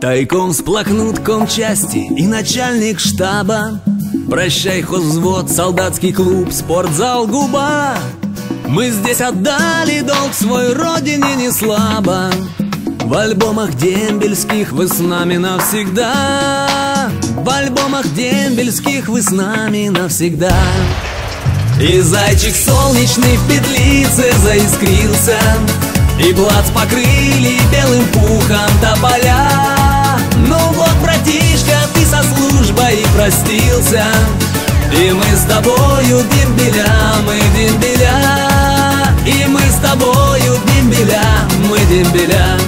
Тайком сплакнут комчасти и начальник штаба. Прощай, хозвод, солдатский клуб, спортзал, губа. Мы здесь отдали долг свой родине не слабо. В альбомах дембельских вы с нами навсегда. В альбомах дембельских вы с нами навсегда. И зайчик солнечный в петлице заискрился И плац покрыли белым пухом тополя простился И мы с тобою дембеля, мы дембеля И мы с тобою дембеля, мы дембеля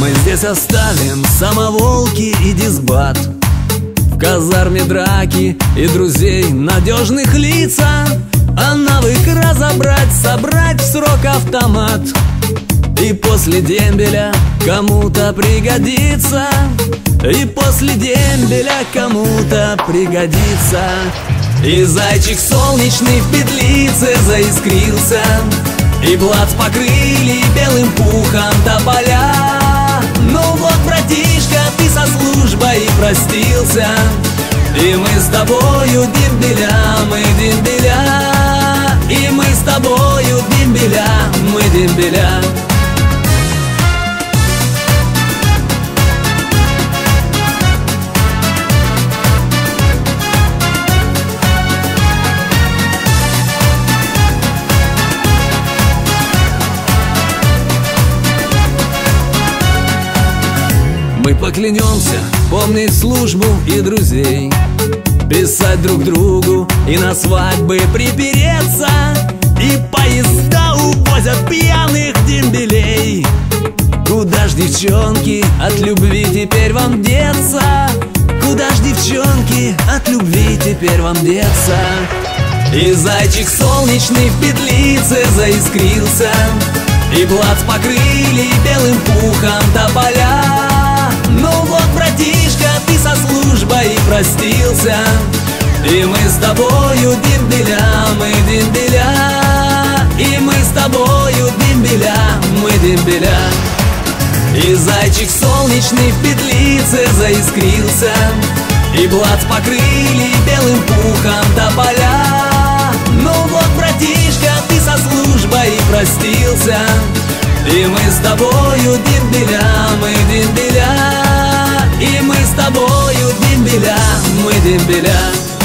Мы здесь оставим самоволки и дисбат В казарме драки и друзей надежных лица А навык разобрать, собрать в срок автомат и после дембеля кому-то пригодится. И после дембеля кому-то пригодится. И зайчик солнечный в петлице заискрился. И плац покрыли белым пухом тополя. Ну вот, братишка, ты со службой простился. И мы с тобою дембеля, мы дембеля. И мы с тобою дембеля, мы дембеля Мы поклянемся помнить службу и друзей Писать друг другу и на свадьбы припереться И поезда увозят пьяных дембелей Куда ж, девчонки, от любви теперь вам деться? Куда ж, девчонки, от любви теперь вам деться? И зайчик солнечный в петлице заискрился И плац покрыли белым пухом тополя простился И мы с тобою дембеля, мы дембеля И мы с тобою дембеля, мы дембеля И зайчик солнечный в петлице заискрился И плац покрыли белым пухом тополя. Ну вот, братишка, ты со службой простился И мы с тобою дембеля, дембеля